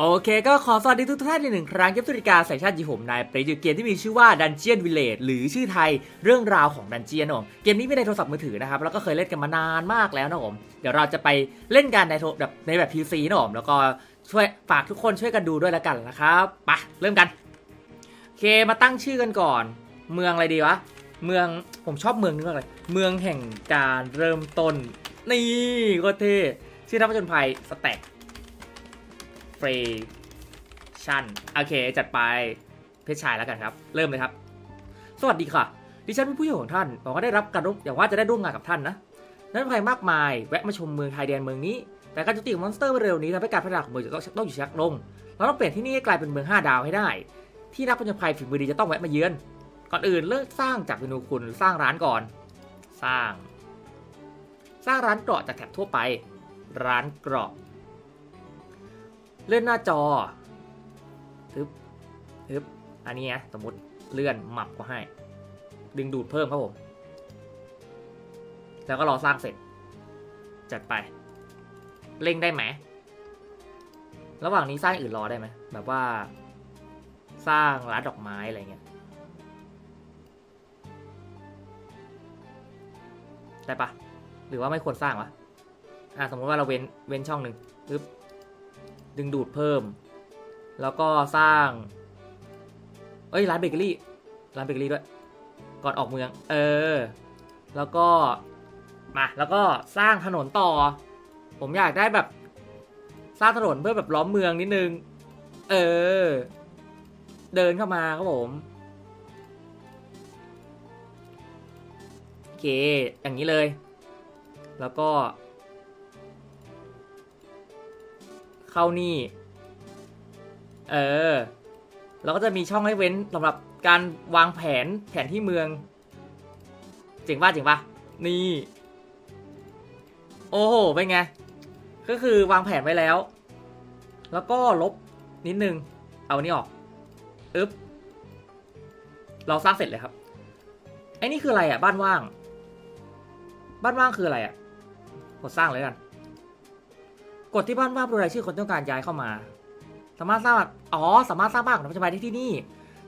โอเคก็ขอสวัสดีทุกท่านในหนึ่งครั้งครับสุริกาสายชาติยีผมนายเปรย์อยู่เกมที่มีชื่อว่า Dungeon Village หรือชื่อไทยเรื่องราวของดันเจียนผมเกมนี้ไมีในโทรศัพท์มือถือนะครับ แล้วก็เคยเล่นกันมานานมากแล้วนะผมเดี๋ยวเราจะไปเล่นกันในโทแบบในแบบ PC นะผมแล้วก็ช่วยฝากทุกคนช่วยกันดูด้วยแล้วกันนะครับไปเริ่มกันโอเคมาตั้งชื่อกันก่อน เมืองอะไรดีวะเมืองผมชอบเมืองนี้มากเลยเมืองแห่งการเริ่มต้นนี่ก็เท่ชื่อนักผจญภัยสแต็ก เฟรชั่นโอเค จัดไปเพชรชายแล้วกันครับ เริ่มเลยครับ สวัสดีค่ะ ดิฉันเป็นผู้ใหญ่ของท่านหวังว่าได้รับการร่วมอย่างว่าจะได้ร่วมงานกับท่านนะนั้นใครมากมายแวะมาชมเมืองไทยแดนเมืองนี้ แต่การโจมตีของมอนสเตอร์เร็วนี้ทำให้การพัฒนาของเมืองจะต้องต้องอยู่ชักลงเราต้องเปลี่ยนที่นี่ให้กลายเป็นเมือง 5 ดาวให้ได้ ที่นักผจญภัยฝีมือดีจะต้องแวะมาเยือน ก่อนอื่นเลิกสร้างจากเมนูคุณสร้างร้านก่อน สร้าง สร้างร้านเกราะจากแถบทั่วไป ร้านเกราะ เลื่อนหน้าจอทึบทึบอันนี้นะสมมติเลื่อนหมับก็ให้ ดึงดูดเพิ่มครับผม แล้วก็รอสร้างเสร็จ จัดไป เร่งได้ไหม ระหว่างนี้สร้างอื่นรอได้ไหม แบบว่า สร้างร้านดอกไม้อะไรเงี้ย ได้ปะหรือว่าไม่ควรสร้างวะ อะสมมติว่าเราเว้น เว้นช่องหนึ่งปึ๊บ ดึงดูดเพิ่ม แล้วก็สร้าง เอ้ยร้านเบเกอรี่ร้านเบเกอรี่ด้วย ก่อนออกเมือง เออ แล้วก็มาแล้วก็สร้างถนนต่อ ผมอยากได้แบบ สร้างถนนเพื่อแบบล้อมเมืองนิดนึง เออ เดินเข้ามาครับผมโอเคอย่างนี้เลย แล้วก็ เข้านี่ เออแล้วก็จะมีช่องให้เว้นสำหรับการวางแผนแผนที่เมือง เจ๋งป่ะเจ๋งป่ะ นี่ โอ้โห เป็นไง ก็คือวางแผนไว้แล้ว แล้วก็ลบนิดนึง เอาอันนี้ออกอึ๊บ เราสร้างเสร็จเลยครับ ไอ้นี่คืออะไรอะ บ้านว่าง บ้านว่างคืออะไรอะกดสร้างเลยกัน กดที่บ้านว่างดูรายชื่อคนต้องการย้ายเข้ามา สามารถสร้างอ๋อสามารถสร้างบ้านของนักพัฒนาได้ที่นี่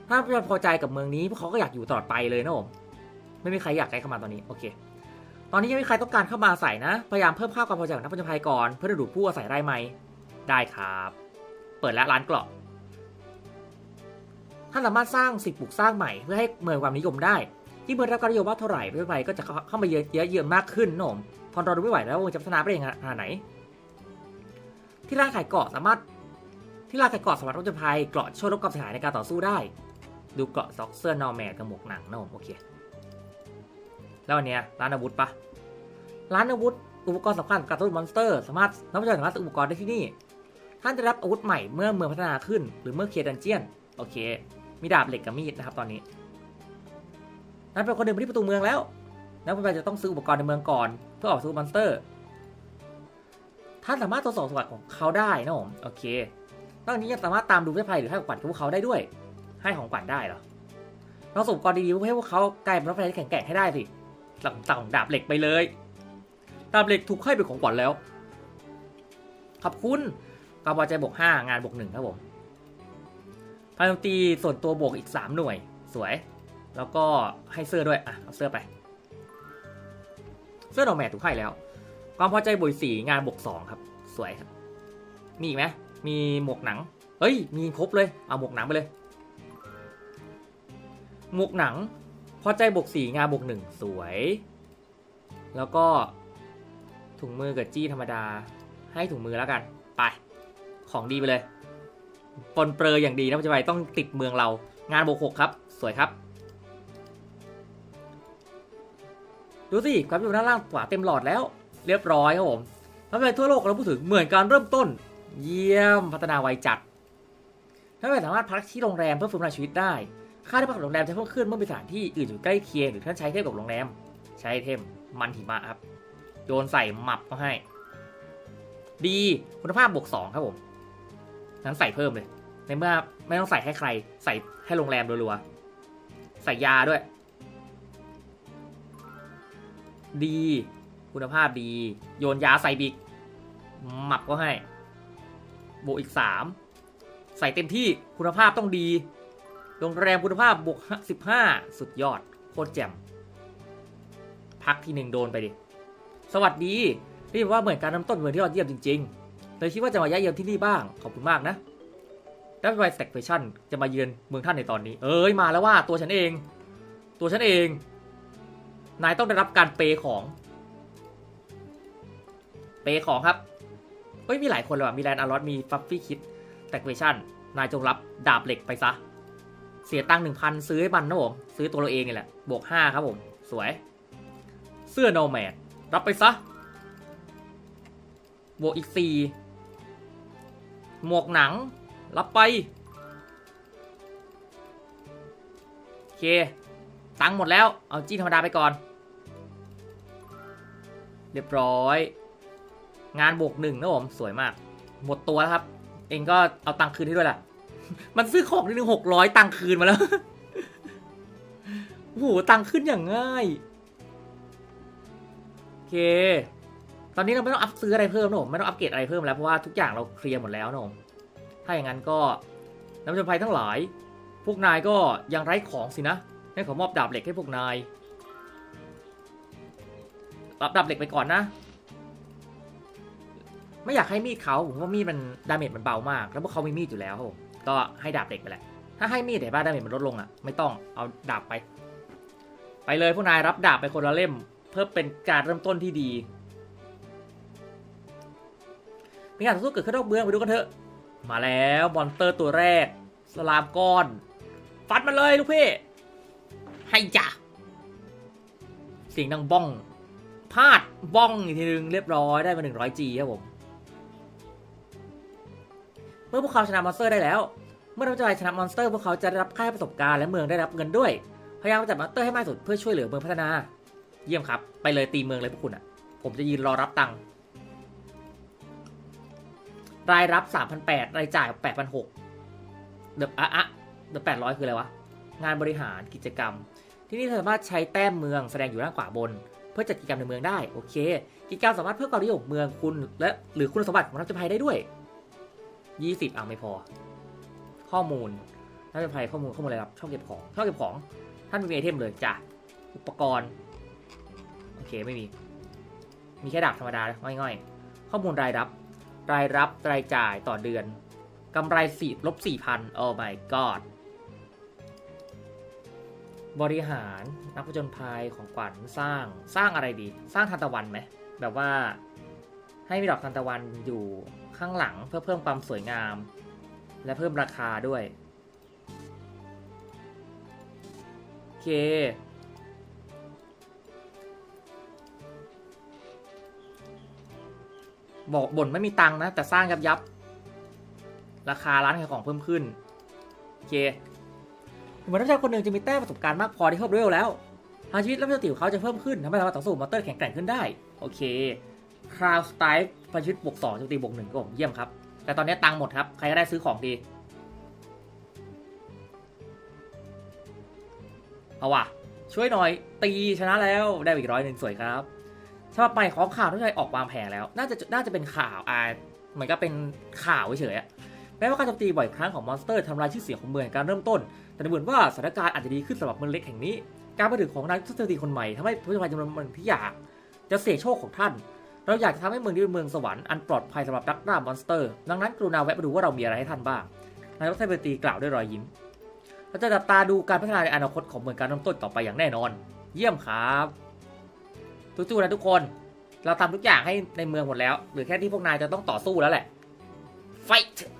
ถ้าพอใจกับเมืองนี้พวกเขาก็อยากอยู่ตลอดไปเลยนะผมไม่มีใครอยากย้ายเข้ามาตอนนี้โอเค ตอนนี้ยังไม่มีใครต้องการเข้ามาอาศัยนะ พยายามเพิ่มค่าความพอใจของนักพัฒนาก่อนเพื่อจะดูดผู้อาศัยรายใหม่ได้ครับ เปิดแล้วร้านเกราะท่านสามารถสร้างสิ่งปลูกสร้างใหม่ เพื่อให้เมืองความนิยมได้ ที่เมืองรับการนิยมมาเท่าไหร่ประเทศไทยก็จะเข้ามาเยอะเยอะเยือนมากขึ้นนะผมทนรอดูไม่ไหวแล้วว่าจะพัฒนาไปยังขนาดไหน ที่ร้านขายเกราะสามารถที่ร้านขายเกราะสามารถรบจภัยเกราะช่วยลดความเสียหายในการต่อสู้ได้ ดูเกราะซ็อกเสื้อนอร์แมนกับหมวกหนังนะผมโอเคแล้วอันเนี้ยร้านอาวุธปะร้านอาวุธอุปกรณ์สำคัญกับการต่อสู้มอนสเตอร์ สามารถรับประทานสามารถซื้ออุปกรณ์ได้ที่นี่ ท่านจะรับอาวุธใหม่เมื่อเมืองพัฒนาขึ้น หรือเมื่อเคลียร์ดันเจียนโอเค มีดาบเหล็กกับมีดนะครับตอนนี้ นั้นเป็นคนเดินไปที่ประตูเมืองแล้วแล้วคุณไปจะต้องซื้ออุปกรณ์ในเมืองก่อน เพื่อออกสู้มอนสเตอร์ ท่านสามารถตรวจสอบสมบัติของเขาได้นะผมโอเคนอกจากนี้ยังสามารถตามดูเว็บไซต์หรือให้ของขวัญกับพวกเขาได้ด้วย ให้ของขวัญได้เหรอเราส่งกรดีๆเพื่อให้พวกเขากลายเป็นนักพนันที่แข็งแกร่งให้ได้สิสั่งสั่งดาบเหล็กไปเลย ดาบเหล็กถูกให้เป็นของขวัญแล้ว ขอบคุณกบใจบวกห้างานบวกหนึ่งครับผมพายุตีส่วนตัวบวกอีกสามหน่วย สวย แล้วก็ให้เสื้อด้วย อะเอาเสื้อไป เสื้อดอกแมทถูกให้แล้ว ความพอใจบวกสี่งานบวกสองครับ สวยครับ มีอีกไหมมีหมวกหนัง เฮ้ย มีครบเลย เอาหมวกหนังไปเลย หมวกหนัง พอใจบวกสี่งานบวกหนึ่งสวย แล้วก็ถุงมือกับจี้ธรรมดา ให้ถุงมือแล้วกัน ไป ของดีไปเลย ปนเปลืออย่างดีนะปัจจุบันต้องติดเมืองเรา งานบวกหกครับ สวยครับ ดูสิความอยู่ด้านล่างขวาเต็มหลอดแล้ว เรียบร้อยครับผมแล้วไปทั่วโลกเราพูดถึงเหมือนการเริ่มต้น เยี่ยมพัฒนาไวจัด ถ้าไม่สามารถพักที่โรงแรมเพื่อฟื้นฟูชีวิตได้ ค่าที่พักของโรงแรมจะเพิ่มขึ้นเมื่อมีสถานที่อื่นอยู่ใกล้เคียงหรือท่านใช้เทียบกับโรงแรม ใช้เทมมันหิมะครับโยนใส่หมับก็ให้ ดีคุณภาพบวกสองครับผมนั้นใส่เพิ่มเลย ในเมื่อไม่ต้องใส่ให้ใคร ใส่ให้โรงแรมรัวๆใส่ยาด้วย ดี คุณภาพดี โยนยาใส่บิกหมับก็ให้บวกอีกสามใส่เต็มที่คุณภาพต้องดีโรงแรมคุณภาพบวก15 สุดยอด โคตรแจ่มพักทีหนึ่งโดนไปดิ สวัสดีรียกว่าเหมือนการนำต้นเมืองที่ยอดเยี่ยมจริงๆเลยคิดว่าจะมาย้ายเยือนที่นี่บ้าง ขอบคุณมากนะดับไวสแต็กเฟชั่นจะมาเยือนเมืองท่านในตอนนี้ เอ้ยมาแล้วว่าตัวฉันเอง ตัวฉันเอง นายต้องได้รับการเปย์ของ ปของครับเฮ้ยมีหลายคนเลยว่ะมีแลนด์อารอสมีฟัฟฟี่คิดแต็กเฟชั่น นายจงรับดาบเหล็กไปซะ เสียตังค์หนึ่งพันซื้อให้มันนะผมซื้อตัวเราเองนี่แหละบวกห้าครับผม สวย เสื้อโนแมดรับไปซะ บวกอีกสี่หมวกหนัง รับไปโอเค ตังค์หมดแล้ว เอาจี้ธรรมดาไปก่อน เรียบร้อย งานบวกหนึ่งนะผมสวยมาก หมดตัวแล้วครับ เองก็เอาตังค์คืนให้ด้วยล่ะ มันซื้อของนิดนึงหกร้อยตังค์คืนมาแล้วโอ้โหตังค์ขึ้นอย่างง่ายโอเค ตอนนี้เราไม่ต้องอัพซื้ออะไรเพิ่มนะผมไม่ต้องอัปเกรดอะไรเพิ่มแล้วเพราะว่าทุกอย่างเราเคลียร์หมดแล้วนะผมถ้าอย่างนั้นก็น้ำจนภัยทั้งหลาย พวกนายก็ยังไร้ของสินะให้ขอมอบดาบเหล็กให้พวกนายรับดาบเหล็กไปก่อนนะ ไม่อยากให้มีดเขาผมว่ามีดมันดาเมจมันเบามาก แล้วพวกเขามีมีดอยู่แล้วครับผมก็ให้ดาบเหล็กไปแหละ ถ้าให้มีดแต่บ้าดาเมจมันลดลงอะไม่ต้องเอาดาบไป ไปเลยพวกนายรับดาบไปคนละเล่ม เพื่อเป็นการเริ่มต้นที่ดีมีการต่อสู้เกิดขึ้นนอกเมืองไปดูกันเถอะ มาแล้วมอนสเตอร์ตัวแรก สลามก้อนฟัดมันเลยลูกพี่ให้จ้ะเสียงดังบ้องพลาดบ้องอีกทีนึงเรียบร้อยได้มา 100G ครับผม เมื่อพวกเขาชนะมอนสเตอร์ได้แล้ว เมื่อเราจะไปชนะมอนสเตอร์พวกเขาจะได้รับค่าประสบการณ์และเมืองได้รับเงินด้วย พยายามจับมอนสเตอร์ให้มากสุดเพื่อช่วยเหลือเมืองพัฒนา เยี่ยมครับ ไปเลยตีเมืองเลยพวกคุณอะ ผมจะยืนรอรับตังค์ รายรับ 3,800 รายจ่าย 8,600เดบอะอะเดบ800 คืออะไรวะ งานบริหารกิจกรรม ที่นี่สามารถใช้แต้มเมืองแสดงอยู่ด้านขวาบน เพื่อจัดกิจกรรมในเมืองได้ โอเค กิจกรรมสามารถเพิ่มความนิยมเมืองคุณ และหรือคุณสมบัติของนักจภัยได้ด้วย 20เอาไม่พอ ข้อมูลนักจภัยข้อมูลข้อมูลอะไรครับช่องเก็บของช่องเก็บของท่านมีไอเทมเลยจ้ะอุปกรณ์โอเคไม่มี มีแค่ดาบธรรมดาง่อยๆ ข้อมูลรายรับ รายรับรายจ่ายต่อเดือนกำไรสี่ลบสี่พันโอ้ my god บริหารนักผจญภัยของขวัญสร้างสร้างอะไรดี สร้างทานตะวันไหมแบบว่าให้มีดอกทานตะวันอยู่ ข้างหลังเพื่อเพิ่มความสวยงาม และเพิ่มราคาด้วย โอเค บอกบ่นไม่มีตังนะ แต่สร้างยับยับ ราคาร้านขายของเพิ่มขึ้น โอเคเหมือนนักชายคนหนึ่งจะมีแต้มประสบการณ์มากพอที่เข้าเร็วแล้วทางชีวิตและประสิทธิของเขาจะเพิ่มขึ้นทำให้สามารถต่อสู้มอนเตอร์แข็งแกร่งขึ้นได้ โอเคคราวสไตล์ พชิตบวกสองโจมตีบวกหนึ่งก็ผมเยี่ยมครับ แต่ตอนนี้ตังค์หมดครับ ใครก็ได้ซื้อของดี เอาว่ะ ช่วยหน่อยตีชนะแล้วได้อีกร้อยหนึ่งสวยครับฉบับใหม่ของข่าวที่ใช้ออกวางแผนแล้ว น่าจะน่าจะเป็นข่าวอ่าเหมือนกับเป็นข่าวเฉยๆอะแม้ว่าการโจมตีบ่อยครั้งของมอนสเตอร์ทำลายชื่อเสียงของเมืองการเริ่มต้น แต่ดูเหมือนว่าสถานการณ์อาจจะดีขึ้นสำหรับเมืองเล็กแห่งนี้ การมาถึงของนักสตรีคนใหม่ทำให้ผู้ชมจำนวนมากที่อยากจะเสียโชคของท่าน เราอยากจะทำให้เมืองนี้เป็นเมืองสวรรค์อันปลอดภัยสำหรับนักล่ามอนสเตอร์ ดังนั้นกรุณาแวะมาดูว่าเรามีอะไรให้ท่านบ้าง นายกเทพตีกล่าวด้วยรอยยิ้ม เราจะจับตาดูการพัฒนาในอนาคตของเมืองการเริ่มต้นต่อไปอย่างแน่นอน เยี่ยมครับสู้ๆนะทุกคน เราทำทุกอย่างให้ในเมืองหมดแล้วหรือแค่ที่พวกนายจะต้องต่อสู้แล้วแหละ ไฟท์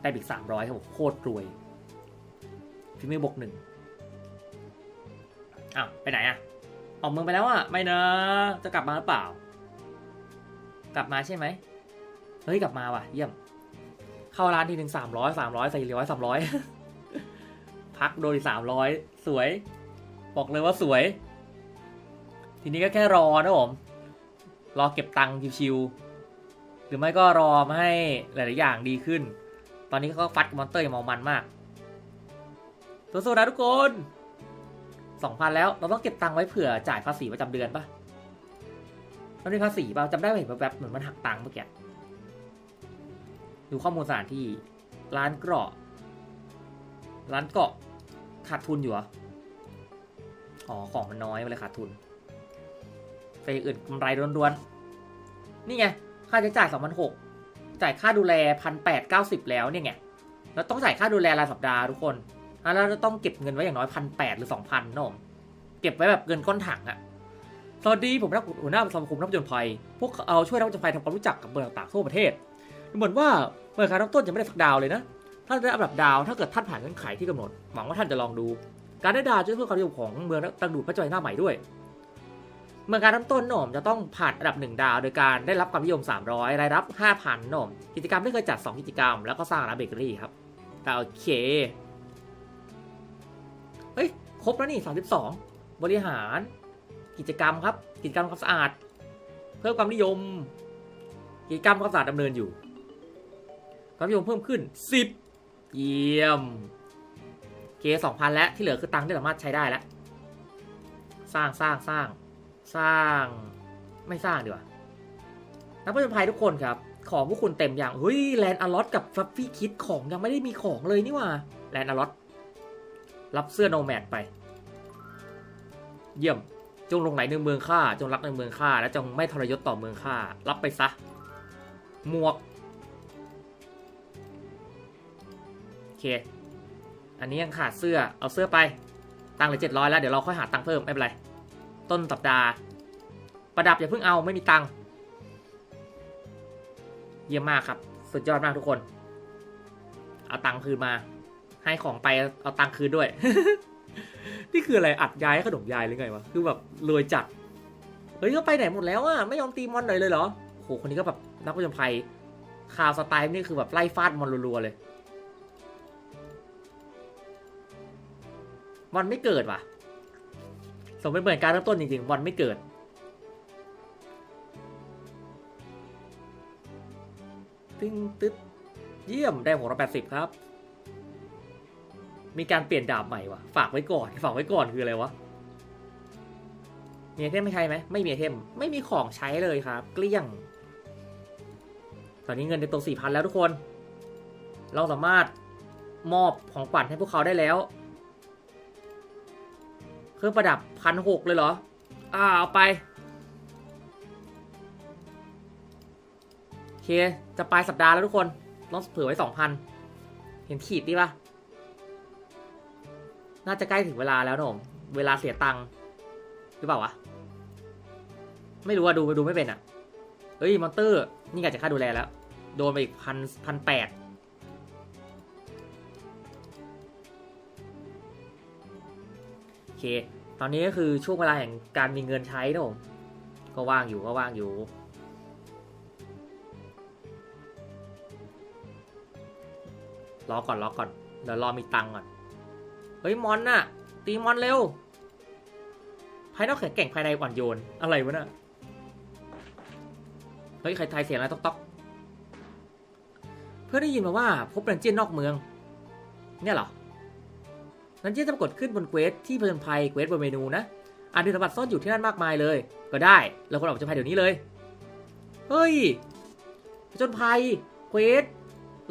ได้อีกสามร้อยครับผมโคตรรวยฟิมือบกหนึ่งอ้าวไปไหนอะ ออกเมืองไปแล้วอะไม่นะ จะกลับมาหรือเปล่า กลับมาใช่ไหมเฮ้ย กลับมาว่ะ เยี่ยม เข้าร้านทีหนึ่งสามร้อยสามร้อยสี่ร้อยสามร้อยพักโดยสามร้อยสวย บอกเลยว่าสวย ทีนี้ก็แค่รอนะผม รอเก็บตังค์ชิวๆหรือไม่ก็รอมาให้หลายๆอย่างดีขึ้น ตอนนี้เขาฟัดมอนเตอร์อย่างเมามันมากสู้ๆนะทุกคน สองพันแล้ว เราต้องเก็บตังค์ไว้เผื่อจ่ายภาษีประจำเดือนปะมันมีภาษีป่ะจำได้ไหมเห็นแบบ เหมือนมันหักตังค์เมื่อกี้ดูข้อมูลสถานที่ ร้านเกราะ ร้านเกาะขาดทุนอยู่อ๋อ ของมันน้อยมันเลยขาดทุนไปอื่นกำไรล้วนๆ นี่ไง ค่าใช้จ่ายสองพันหกจ่ายค่าดูแลพันแปดเก้าสิบแล้วเนี่ยไง แล้วต้องจ่ายค่าดูแลรายสัปดาห์ทุกคน แล้วเราต้องเก็บเงินไว้อย่างน้อยพันแปดหรือสองพันนะผมเก็บไว้แบบเงินก้นถังอะสวัสดีผมนักหัวหน้าสมาคมนักผจญภัย พวกเอาช่วยนักผจญภัยทำความรู้จักกับเมืองต่างๆทั่วประเทศเหมือนว่าเมื่อการเริ่มต้นยังไม่ได้สักดาวเลยนะถ้าได้อันดับดาวถ้าเกิดท่านผ่านเงื่อนไขที่กำหนดหวังว่าท่านจะลองดู การได้ดาวจะเพื่อความนิยมของเมืองตังดูดพระจอยหน้าใหม่ด้วยเมื่อการเริ่มต้นหน่อมจะต้องผ่านอันดับหนึ่งดาว โดยการได้รับความนิยม 300 รายรับ 5,000หน่อมกิจกรรมที่เคยจัด 2 กิจกรรม แล้วก็สร้างร้านเบเกอรี่ครับแต่โอเค ครบแล้วนี่ 32 บริหารกิจกรรมครับ กิจกรรมความสะอาด เพิ่มความนิยม กิจกรรมความสะอาดดำเนินอยู่ ความนิยมเพิ่มขึ้น 10 เยี่ยมเคสองพันแล้วที่เหลือคือตังค์ที่สามารถใช้ได้แล้ว สร้างสร้างสร้างสร้างไม่สร้างดีกว่านักผจญภัยทุกคนครับ ของพวกคุณเต็มอย่างเฮ้ยแลนด์อลอตกับฟัฟฟี่คิดของยังไม่ได้มีของเลยนี่ว่าแลนด์อลอต รับเสื้อโนแมดไป เยี่ยม จงลงไหลในเมืองข้า จงรักในเมืองข้า และจงไม่ทรยศต่อเมืองข้า รับไปซะ หมวก โอเค อันนี้ยังขาดเสื้อ เอาเสื้อไป ตังค์เหลือเจ็ดร้อยแล้ว เดี๋ยวเราค่อยหาตังค์เพิ่ม ไม่เป็นไร ต้นสัปดาห์ ประดับอย่าเพิ่งเอา ไม่มีตังค์ เยี่ยมมากครับ สุดยอดมากทุกคน เอาตังค์คืนมา ให้ของไปเอาตังค์คืนด้วย นี่คืออะไรอัดยายขนมยายหรือไงวะ คือแบบรวยจัด เฮ้ยก็ไปไหนหมดแล้วอะไม่ยอมตีมอนหน่อยเลยเหรอโหคนนี้ก็แบบนักผจญภัยคาวสไตล์นี่คือแบบไล่ฟาดมอนรัวๆเลย วันไม่เกิดว่ะ สมเป็นเหมือนการเริ่มต้นจริงๆ วันไม่เกิด ตึ้งตึ๊ดเยี่ยมได้หัวเราแปดสิบครับ มีการเปลี่ยนดาบใหม่ว่ะ ฝากไว้ก่อน ฝากไว้ก่อนคืออะไรวะ มีไอเทมไม่ใช่ไหม ไม่มีไอเทม ไม่มีของใช้เลยครับ เกลี้ยง ตอนนี้เงินในตัวสี่พันแล้วทุกคน เราสามารถมอบของขวัญให้พวกเขาได้แล้ว เครื่องประดับพันหกเลยเหรอ อ่า เอาไปโอเค จะปลายสัปดาห์แล้วทุกคน ต้องเผื่อไว้สองพัน เห็นขีดดีปะ น่าจะใกล้ถึงเวลาแล้วหนม เวลาเสียตังค์หรือเปล่าวะ ไม่รู้ว่าดูดูไม่เป็นอะ เอ้ยมอนเตอร์ นี่ไงจะค่าดูแลแล้ว โดนไปอีกพันพันแปดโอเค ตอนนี้ก็คือช่วงเวลาแห่งการมีเงินใช้นะผมก็ว่างอยู่ก็ว่างอยู่รอก่อนรอก่อนเดี๋ยวรอมีตังก่อน เฮ้ยมอนน่ะ ตีมอนเร็วภายนอกแข็งแกร่งภายในอ่อนโยนอะไรวะน่ะเฮ้ยใครทายเสียงอะไรต๊อกต๊อกเพื่อได้ยินมาว่าพบดันเจียนนอกเมือง เนี่ยเหรอดันเจียนจะปรากฏขึ้นบนเควสที่ผจญภัยเควสบนเมนูนะอาจมีสมบัติซ่อนอยู่ที่นั่นมากมายเลย ก็ได้เราควรออกผจญภัยเดี๋ยวนี้เลย เฮ้ยจญภัยเควส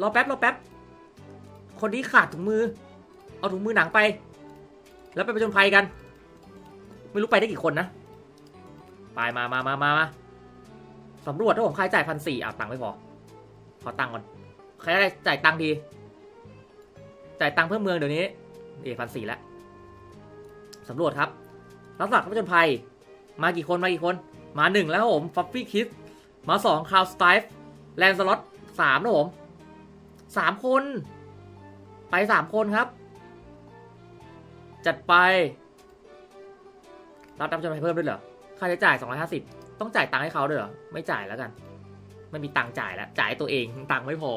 รอแป๊บรอแป๊บคนนี้ขาดถุงมือ เอาถุงมือหนังไป แล้วไปผจญภัยกัน ไม่รู้ไปได้กี่คนนะ ไปมามามามามาสำรวจถ้าผมใครจ่ายพันสี่อะตังค์ไม่พอ ขอตังค์ก่อนใครได้จ่ายตังค์ดีจ่ายตังค์เพื่อเมืองเดี๋ยวนี้ เอพันสี่แล้วสำรวจครับลักษณะผจญภัย มากี่คนมากี่คน มาหนึ่งแล้วครับผมฟัฟฟี่คิดมาสองคาวสไตฟ์แลนสล็อตสามนะผมสามคน ไปสามคนครับ จัดไป รับจำจำไปเพิ่มด้วยเหรอ ค่าใช้จ่าย 250 ต้องจ่ายตังค์ให้เขาด้วยเหรอ ไม่จ่ายแล้วกัน ไม่มีตังค์จ่ายแล้ว จ่ายตัวเอง ตังค์ไม่พอ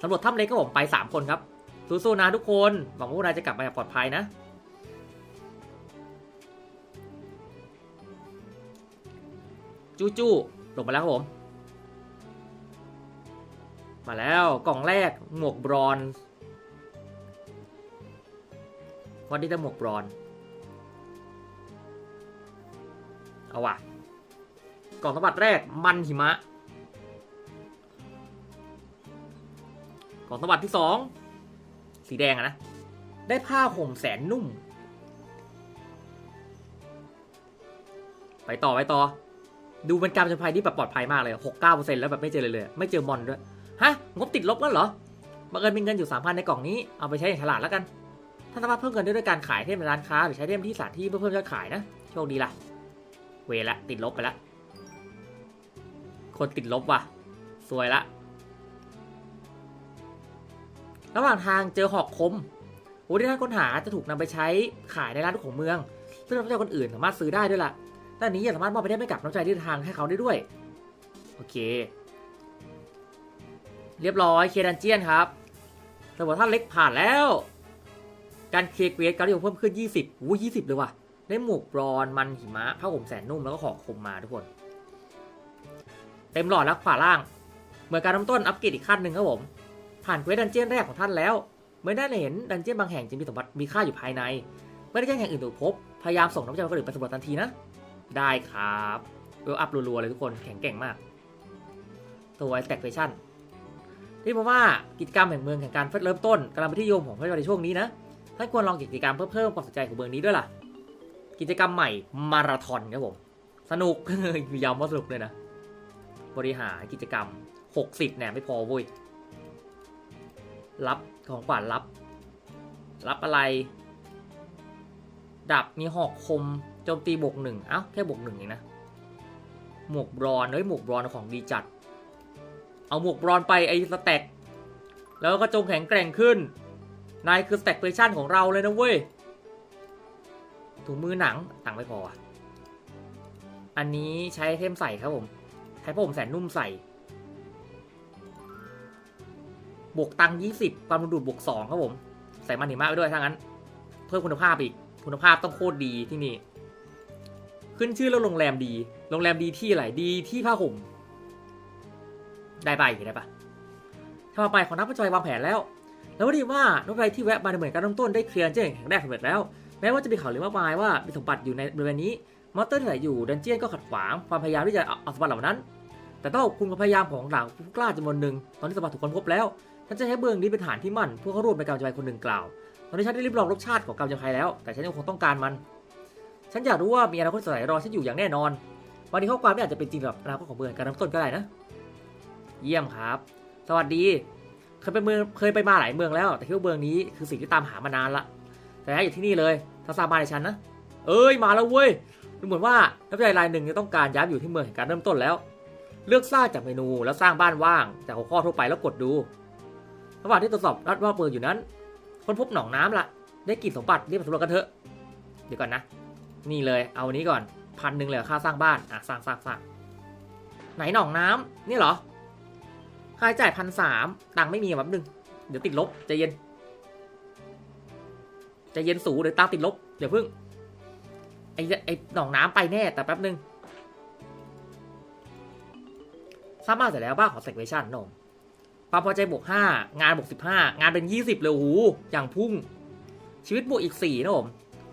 สำรวจถ้ำเล็กก็ผมไป 3 คนครับ สู้ๆนะทุกคน หวังว่าพวกนายจะกลับมาอย่างปลอดภัยนะ จู้จู้ลงมาแล้วครับผม มาแล้ว กล่องแรก หมวกบรอนซ์ วันนี้จะหมวกบรอน เอาว่ะ กล่องสมบัติแรกมันหิมะ กล่องสมบัติที่สองสีแดงอะนะ ได้ผ้าห่มแสนนุ่ม ไปต่อไปต่อ ดูเป็นการผจญภัยที่แบบปลอดภัยมากเลยหกเก้าเปอร์เซ็นต์แล้วแบบไม่เจอเลยเลย ไม่เจอมอนด้วย ฮะ งบติดลบแล้วเหรอบังเอิญมีเงินอยู่สามพันในกล่องนี้ เอาไปใช้อย่างฉลาดแล้วกัน ถ้าสามารถเพิ่มเงินได้ด้วยการขายเทมในร้านค้า หรือใช้เทมที่สถานที่เพื่อเพิ่มยอดขายนะ โชคดีล่ะเวละติดลบไปละ คนติดลบว่ะสวยละ ระหว่างทางเจอหอกคมโอ้ที่ท่านค้นหาจะถูกนำไปใช้ขายในร้านของเมือง ซึ่งนักท่องเที่ยวคนอื่นสามารถซื้อได้ด้วยล่ะด้านนี้ยังสามารถมอบไปได้ไม่กับน้ำใจที่ทางให้เขาได้ด้วย โอเค เรียบร้อยเคดันเจียนครับระบบท่านเล็กผ่านแล้ว การเคลียร์เกรดการที่ผมเพิ่มขึ้น 20อู้20เลยว่ะ ได้หมวกบรอนมันหิมะผ้าห่มแสนนุ่มแล้วก็ของคมมาทุกคน เต็มหลอดแล้วขวาล่าง เหมือนการเริ่มต้นอัปเกรดอีกขั้นหนึ่งครับผม ผ่านเควสดันเจี้ยนแรกของท่านแล้ว เมื่อได้เห็นดันเจี้ยนบางแห่งจะมีสมบัติมีค่าอยู่ภายในเมื่อได้แจ้งแห่งอื่นถูกพบ พยายามส่งน้ำใจคนอื่นไปสำรวจทันทีนะ ได้ครับเอออัพรัวๆเลยทุกคนแข็งแกร่งมากตัวไอแตกเฟชั่นที่ผมว่ากิจกรรมแห่งเมืองแห่งการเริ่มต้นกำลังเป็นที่นิยมของผู้ในช่วงนี้นะ ท่านควรลองกิจกรรมเพื่อเพิ่มความสนใจของเมืองนี้ด้วยล่ะ กิจกรรมใหม่มาราธอนครับผม สนุก ย้ำว่าสนุกเลยนะ บริหารกิจกรรม 60เนี่ยไม่พอเว้ย รับของขวัญรับ รับอะไร ดับมีหอกคมโจมตีบวกหนึ่งเอ้าแค่บวกหนึ่งเองนะ หมวกบรอนเฮ้ยหมวกบรอนของดีจัด เอาหมวกบรอนไปไอ้สแต็กแล้วก็จงแข็งแกร่งขึ้น นายคือสแต็กเวอร์ชันของเราเลยนะเว้ย ถุงมือหนังตังไม่พออะอันนี้ใช้เทมใส่ครับผม ใช้ผ้าห่มแสนนุ่มใส่ บวกตังยี่สิบความดึงดูดบวกสองครับผม ใส่มันหิมะไปด้วยถ้างั้น เพิ่มคุณภาพอีก คุณภาพต้องโคตรดีที่นี่ ขึ้นชื่อแล้วโรงแรมดี โรงแรมดีที่อะไร ดีที่ผ้าห่ม ได้ไปได้ปะถ้ามาไปของนักผจญวางแผนแล้ว แล้วดีว่านกผจญที่แวะมาในเหมือนการเริ่มต้นได้เคลียร์เจ้าแห่งแรกสำเร็จแล้ว แม้ว่าจะมีข่าวลือมากมายว่ามีสมบัติอยู่ในบริเวณนี้ มอเตอร์ที่ไหนอยู่ดันเจียนก็ขัดขวางความพยายามที่จะเอาสมบัติเหล่านั้น แต่ต้องขอบคุณความพยายามของเหล่าผู้กล้าจำนวนหนึ่งตอนที่สมบัติถูกค้นพบแล้วฉันจะใช้เบื้องนี้เป็นฐานที่มั่นเพื่อเข้าร่วมในการจำภัยคนหนึ่งกล่าวตอนนี้ฉันได้ริบลองรสชาติของการจำภัยแล้ว แต่ฉันยังคงต้องการมัน ฉันอยากรู้ว่ามีอนาคตสดใสรอฉันอยู่อย่างแน่นอนวันนี้ข้อความไม่อาจจะเป็นจริงกับอนาคตของเมืองการเริ่มต้นก็ได้นะ เยี่ยมครับ สวัสดี เคยไปเมืองเคยไปมาหลายเมืองแล้ว แต่คิดว่าเมืองนี้คือสิ่งที่ตามหามานานละ แต่ถ้าอยู่ที่นี่เลยถ้าสร้าบ้านในฉันนะ เอ้ยมาแล้วเว้ยดูเหมือนว่านักวิจัยรายหนึ่งจะต้องการย้ายอยู่ที่เมืองแห่งการเริ่มต้นแล้ว เลือกสร้างจากเมนูแล้วสร้างบ้านว่างจากหัวข้อทั่วไปแล้วกดดู ระหว่างที่ตรวจสอบรัดว่าเมืองอยู่นั้นค้นพบหนองน้ำละได้กลิ่นสมบัติรีบสำรวจกันเถอะ เดี๋ยวก่อนนะ นี่เลยเอาอันนี้ก่อนพันหนึ่งเลยค่าสร้างบ้านอะสร้างสร้างสร้างไหนหนองน้ำนี่เหรอ ค่าใช้จ่ายพันสามตังค์ไม่มีแบบนึง เดี๋ยวติดลบใจเย็นใจเย็นสูเดี๋ยวตาติดลบเดี๋ยวพึ่งไอ้ไอ้หนองน้ำไปแน่แต่แป๊บนึงสร้าบ้าเสร็จแล้วบ้าขอเซกเวชั่นนมความพอใจบวกห้างานบวกสิบห้างานเป็นยี่สิบเลยโอ้โหอย่างพุ่ง ชีวิตบวกอีกสี่นะผม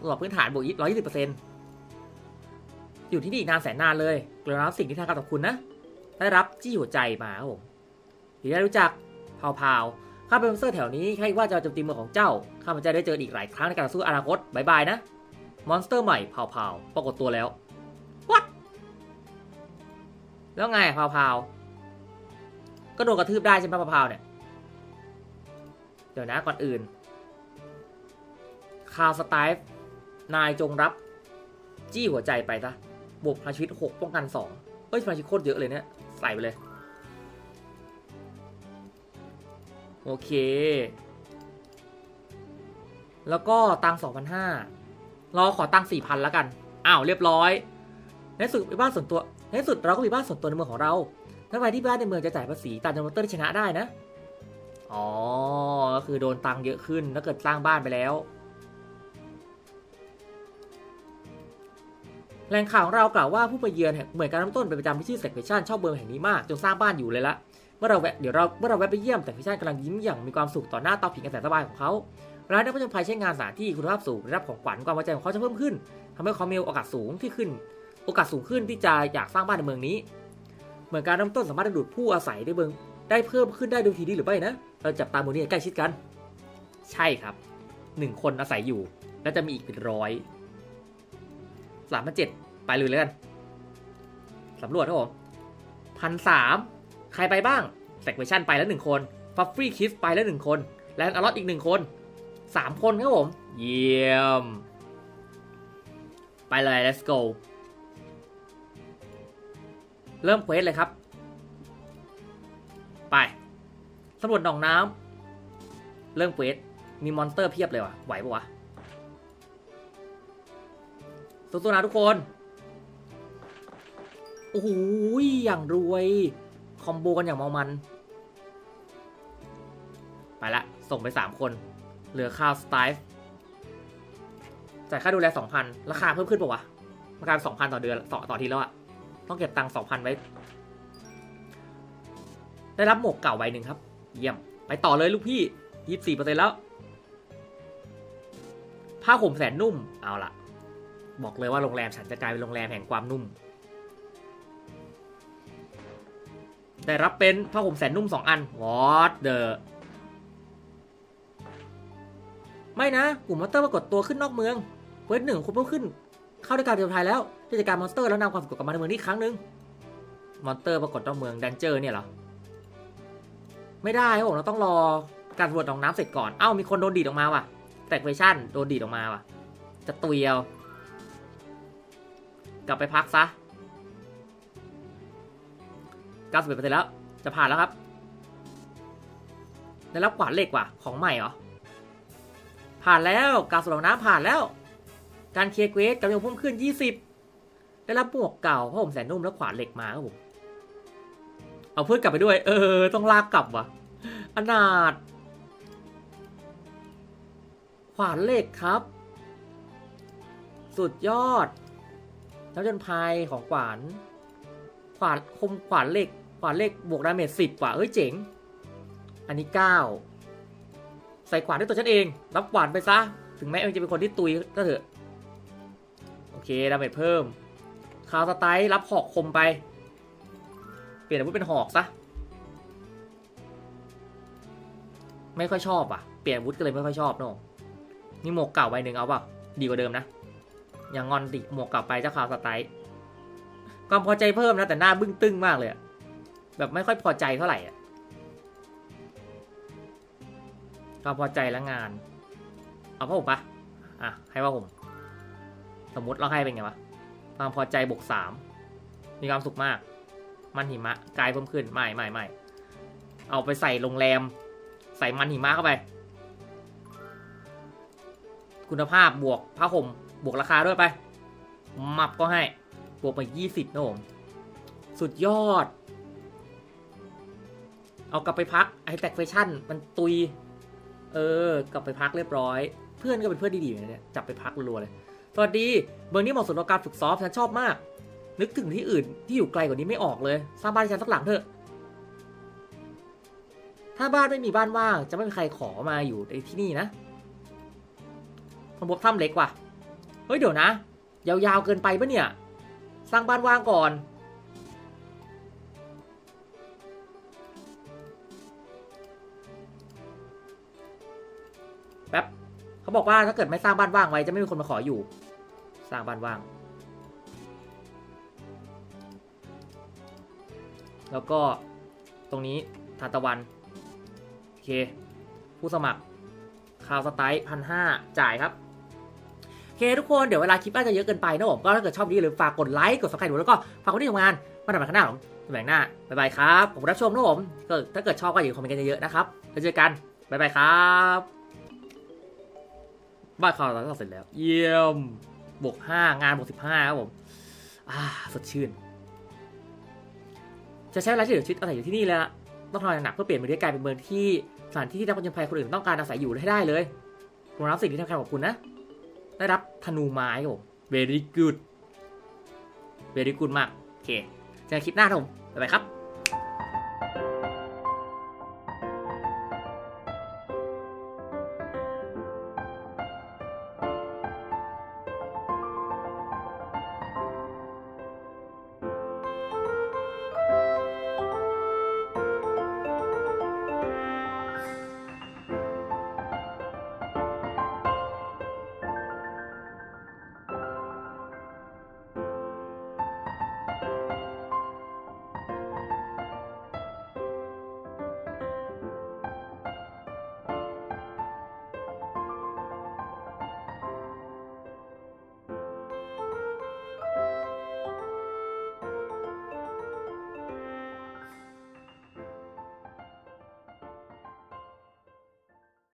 หลอดพื้นฐานบวกร้อยยี่สิบเปอร์เซ็นต์อยู่ที่นี่นานแสนนานเลยกระรับสิ่งที่ทางการขอบคุณนะ ได้รับจี้หัวใจมาครับผม ที่ได้รู้จักพาวพาข้าเป็นมอนสเตอร์แถวนี้ใครว่าจะโจมตีเมืองของเจ้าข้าพเจ้าได้เจออีกหลายครั้งในการสู้อนาคตบายบายนะมอนสเตอร์ใหม่พาวพาปรากฏตัวแล้ว What แล้วไงพาวพาก็โดนกระทืบได้ใช่ไหมพาวพาเนี่ยเดี๋ยวนะก่อนอื่นคาสไตฟ์นายจงรับ จี้หัวใจไปซะบวกพลังชีวิตหกป้องกันสองเอ้ยพลังชีวิตโคตรเยอะเลยเนี่ย ใส่ไปเลย โอเค แล้วก็ตังสองพันห้ารอขอตังสี่พันแล้วกัน อ้าวเรียบร้อย ในสุดมีบ้านส่วนตัว ในสุดเราก็มีบ้านส่วนตัวในเมืองของเรา ถ้าไปที่บ้านในเมืองจะจ่ายภาษีตามจำนวนเตอร์ที่ชนะได้นะ อ๋อ ก็คือโดนตังเยอะขึ้นถ้าเกิดสร้างบ้านไปแล้ว แหล่งข่าวของเรากล่าวว่าผู้ไปเยือนเหมือนการเริ่มต้นเป็นประจำที่ชื่อเซกเฟชั่นชอบเมืองแห่งนี้มากจนสร้างบ้านอยู่เลยละ มื่อเราแวะเดี๋ยวเราเมื่อเราแวะไปเยี่ยมเซกเฟชั่นกำลังยิ้มอย่างมีความสุขต่อหน้าเตาผิงกันแสนสบายของเขาร้านนักผจญภัยใช้งานสถานที่คุณภาพสูงได้รับของขวัญความไว้ใจของเขาจะเพิ่มขึ้นทำให้เขามีโอกาสสูงที่ขึ้น โอกาสสูงขึ้นที่จะอยากสร้างบ้านในเมืองนี้ เหมือนการเริ่มต้นสามารถดึงดูดผู้อาศัยได้เมืองได้เพิ่มขึ้นได้โดยทีนี้หรือไม่นะ เราจับตามูนี่ใกล้ชิดกัน ใช่ครับหนึ่งคนอาศัยอยู่ แล้วจะมีอีกเป็นร้อยสามพันเจ็ดไปเลยแล้วกันสำรวจครับผมพันสาม ใครไปบ้างแซกเวชั่นไปแล้วหนึ่งคนฟัฟฟี่คิสไปแล้วหนึ่งคนแลนด์อลอตอีกหนึ่งคนสามคนครับผม เยี่ยม ไปเลย let's go เริ่มเควสเลยครับ ไปสำรวจหนองน้ำเริ่มเควสมีมอนสเตอร์เพียบเลยว่ะ ไหวปะวะสู้ๆนะทุกคน โอ้โหอย่างรวย คอมโบกันอย่างเมามัน ไปละ ส่งไป 3 คน เหลือค่าสไตล์จ่ายค่าดูแล 2,000 ราคาเพิ่มขึ้นปะวะราคา2,000 ต่อเดือนต่อต่อทีแล้วอะต้องเก็บตังค์2,000 ไว้ ได้รับหมวกเก่าใบหนึ่งครับ เยี่ยม ไปต่อเลยลูกพี่ยี่สี่เปอร์เซ็นแล้ว ผ้าห่มแสนนุ่ม เอาละบอกเลยว่าโรงแรมฉันจะกลายเป็นโรงแรมแห่งความนุ่ม ได้รับเป็นผ้าห่มแสนนุ่มสองอัน what the ไม่นะ กลุ่มมอนสเตอร์ปรากฏตัวขึ้นนอกเมืองเวทหนึ่งคุณเพิ่มขึ้น เข้าด้วยการเดียวไทยแล้วที่จะการมอนสเตอร์แล้วนำความสนุกกลับมาในเมืองนี้ครั้งหนึ่งมอนสเตอร์ปรากฏนอกเมืองดันเจอร์เนี่ยเหรอ ไม่ได้ครับผมเราต้องรอการตรวจหนองน้ำเสร็จก่อน เอ้ามีคนโดนดีดออกมาว่ะแตกเวชั่นโดนดีดออกมาว่ะ จะตุยเอากลับไปพักซะ 91%แล้วจะผ่านแล้วครับ ได้รับขวานเหล็กว่ะของใหม่เหรอ ผ่านแล้วการสูบน้ำผ่านแล้ว การเคลียร์เควสกำลังเพิ่มขึ้น 20 ได้รับหมวกเก่าเพราะผมแสนนุ่มแล้วขวานเหล็กมาครับผมเอาเพื่อนกลับไปด้วย เออ ต้องลากกลับว่ะอนาถขวานเหล็กครับ สุดยอดน้ำจนพายของขวาน ขวานคมขวานเหล็ก วานเล็กบวกดาเมจสิบกว่าเอ้ยเจ๋ง อันนี้เก้าใส่ขวานด้วยตัวฉันเอง รับขวานไปซะ ถึงแม้เองจะเป็นคนที่ตุยก็เถอะ โอเคดาเมจเพิ่มคาวสไตล์รับหอกคมไป เปลี่ยนอาวุธเป็นหอกซะ ไม่ค่อยชอบอะ เปลี่ยนอาวุธก็เลยไม่ค่อยชอบโน่นี่หมวกเก่าใบหนึ่งเอาป่ะดีกว่าเดิมนะ อย่างงอนติหมวกเก่าไปเจ้าคาวสไตล์ความพอใจเพิ่มนะแต่หน้าบึ้งตึ้งมากเลยอะ แบบไม่ค่อยพอใจเท่าไหร่อะความพอใจและงาน เอาผ้าห่มปะอะ ให้ผ้าห่มสมมติเราให้เป็นไงวะความพอใจบวกสามมีความสุขมาก มันหิมะกลายเพิ่มขึ้นไม่ไม่ไม่เอาไปใส่โรงแรม ใส่มันหิมะเข้าไป คุณภาพบวกผ้าห่มบวกราคาด้วยไป มับก็ให้ บวกไปยี่สิบนะผม สุดยอด เอากลับไปพักไอแตกแฟชั่นมันตุย เออกลับไปพักเรียบร้อย เพื่อนก็เป็นเพื่อนดีๆอยู่นะเนี่ยจับไปพักรัวเลย สวัสดีเมืองนี้เหมาะสมกับการฝึกซ้อมฉันชอบมาก นึกถึงที่อื่นที่อยู่ไกลกว่านี้ไม่ออกเลย สร้างบ้านฉันสักหลังเถอะ ถ้าบ้านไม่มีบ้านว่างจะไม่มีใครขอมาอยู่ในที่นี่นะผมพบถ้ำเล็กว่ะเฮ้ยเดี๋ยวนะ ยาวๆเกินไปปะเนี่ย สร้างบ้านว่างก่อน เขาบอกว่าถ้าเกิดไม่สร้างบ้านว่างไว้จะไม่มีคนมาขออยู่ สร้างบ้านว่าง แล้วก็ตรงนี้ทานตะวันโอเค ผู้สมัครคาวสไตล์พันห้าจ่ายครับโอเคทุกคนเดี๋ยวเวลาคลิปอาจจะเยอะเกินไปนะผมก็ถ้าเกิดชอบดีหรือฝากกดไลค์กด subscribe ดูแล้วก็ฝากคนที่ทำงานมาทำงานข้างหน้าผมแบ่งหน้าบ๊ายบายครับผมรับชมนะผมก็ถ้าเกิดชอบก็อย่าลืมคอมเมนต์กันเยอะๆนะครับแล้วเจอกันบ๊ายบายครับ บ้านข่าวตอนนี้เสร็จแล้ว เยี่ยม บวกห้างานบวกสิบห้าครับผม อ่า สดชื่น จะใช้เวลาที่เหลือชีวิตอาศัยอยู่ที่นี่แล้วล่ะต้องทำงานหนักเพื่อเปลี่ยนเมืองกลายเป็นเมืองที่สถานที่ที่นักผจญภัยคนอื่นต้องการอาศัยอยู่ให้ได้เลยผมรับสิ่งที่ทำการขอบคุณนะ ได้รับธนูไม้ครับผม very good very good มาก โอเค เจอกันคลิปหน้าครับผมบ๊ายบายครับ